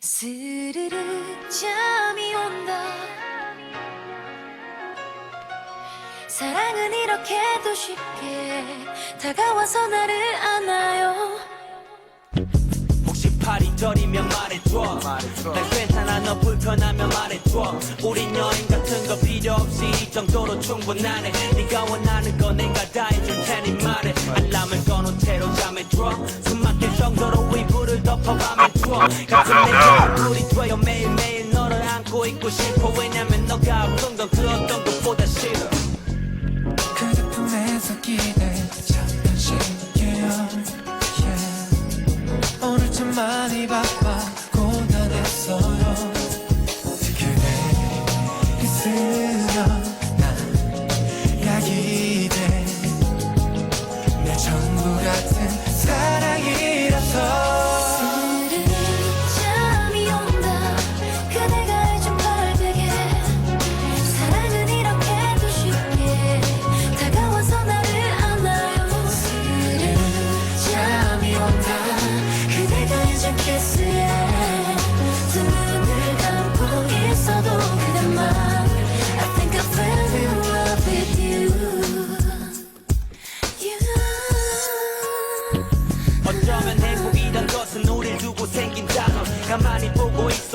스르르 잠이 온다. 사랑은 이렇게도 쉽게 다가와서 나를 안아요. 혹시 팔이 저리면 말해줘. 난 괜찮아 너 불편하면 말해줘. 우린 여행 같은 거 필요 없이 이 정도로 충분하네. 네가 원하는 거 내가 다 해줄 테니 말해. 알람을 꺼놓은 채로 잠에 들어 내 겨울이 되어 매일매일 너를 안고 있고 싶어 왜냐면 너가 없던 건그 어떤 것보다 싫어 그 품에서 기대 잠깐 쉴게요. 오늘 참 많이 바빠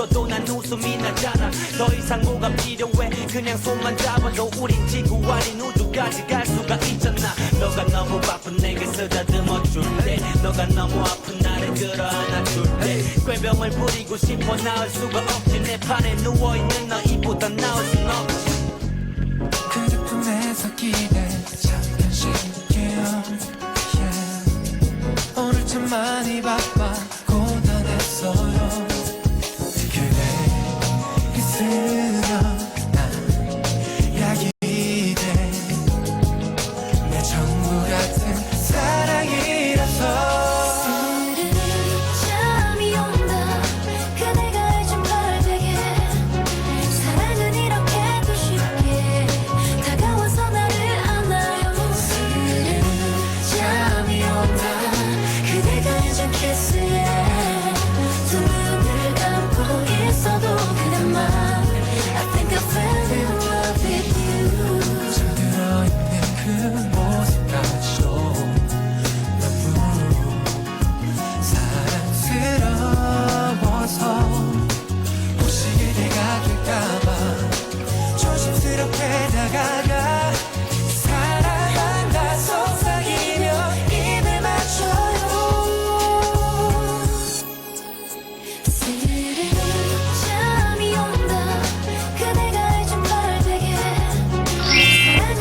있어도 난 웃음이 나잖아 더 이상 뭐가 필요해. 그냥 손만 잡아도 우린 지구 아닌 우주까지 갈 수가 있잖아. 너가 너무 바쁜 내게 쓰다듬어 줄래 너가 너무 아픈 나를 끌어안아 줄래 꾀병을 부리고 싶어 나을 수가 없지. 내 판에 누워있는 너 이보다 나을 순 없지. 그대 품에서 기대 잠깐 쉴게요 yeah. 오늘 참 많이 바빠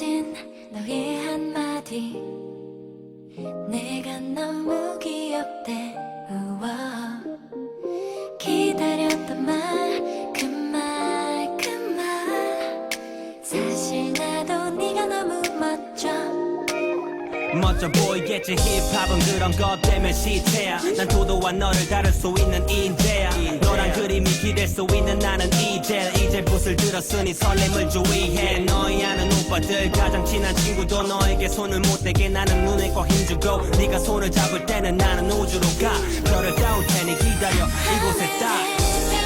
툭 던진 너의 한마디. 내가 너무 귀엽대 멋져 보이겠지? 힙합은 그런 것 때문에 시체야. 난 도도한 너를 다룰 수 있는 인재야. 너란 그림이 기댈 수 있는 나는 이제 이제 붓을 들었으니 설렘을 주의해. 너희 아는 오빠들 가장 친한 친구도 너에게 손을 못 대게 나는 눈에 꼭 힘주고 네가 손을 잡을 때는 나는 우주로 가. 별을 따올 테니 기다려. 이곳에 딱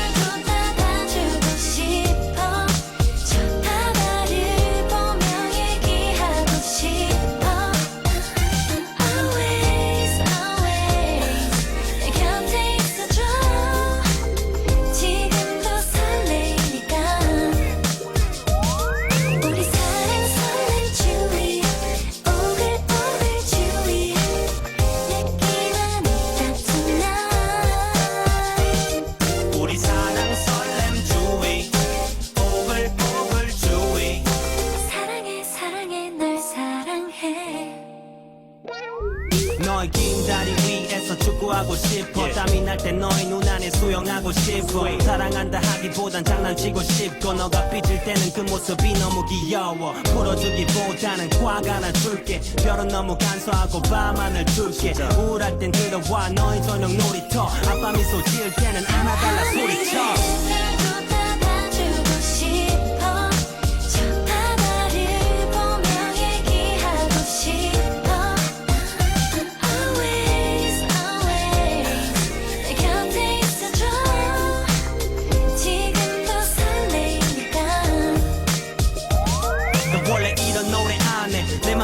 너의 긴 다리 위에서 축구하고 싶어. 땀이 날 때 너의 눈 안에 수영하고 싶어. 사랑한다 하기보단 장난치고 싶고. 너가 삐질 때는 그 모습이 너무 귀여워. 풀어주기보다는 꽉 안아줄게. 별은 너무 간소하고 밤하늘 줄게. 우울할 땐 들어와. 너의 저녁 놀이터. 아빠 미소 지을 때는 안아달라 소리쳐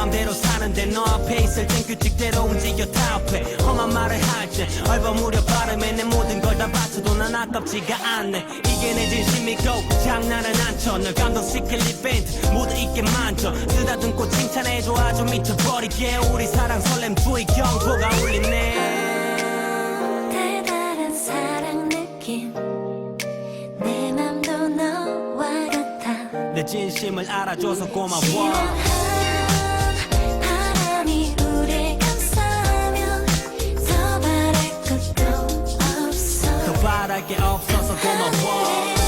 맘대로 사는데 너 앞에 있을 땐 규칙대로 움직여 타협해 험한 말을 할때 얼버무려 발음에 내 모든 걸 다 바쳐도 난 아깝지가 않네. 이게 내 진심이고 장난은 안쳐 널 감동시킬 이벤트 모두 있게 만져. 쓰다듬고 칭찬해줘 아주 미쳐버리게. 우리 사랑 설렘 주의 경보가 울리네. 달달한 사랑 느낌. 내 맘도 너와 같아. 내 진심을 알아줘서 고마워 게 없어서 고마워